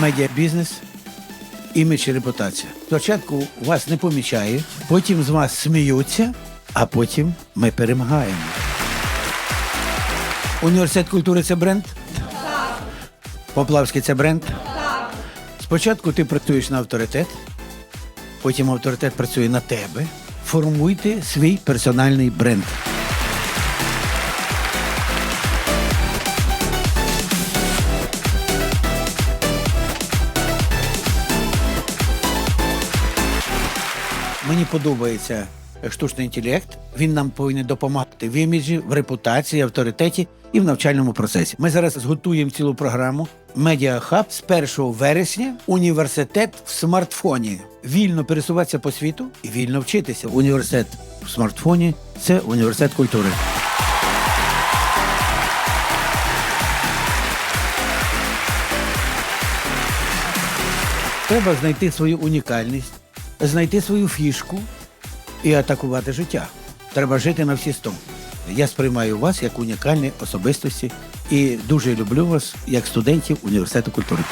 медіабізнес, імідж і репутація. Спочатку вас не помічає, потім з вас сміються, а потім ми перемагаємо. Університет культури це бренд? Так. Поплавський це бренд? Так. Спочатку ти працюєш на авторитет, потім авторитет працює на тебе. Формуйте свій персональний бренд. Мені подобається штучний інтелект. Він нам повинен допомагати в іміджі, в репутації, авторитеті і в навчальному процесі. Ми зараз зготуємо цілу програму. Медіахаб з 1 вересня університет в смартфоні. Вільно пересуватися по світу і вільно вчитися. Університет в смартфоні це університет культури. Треба знайти свою унікальність, знайти свою фішку і атакувати життя. Треба жити на всі сто. Я сприймаю вас як унікальні особистості і дуже люблю вас як студентів університету культури.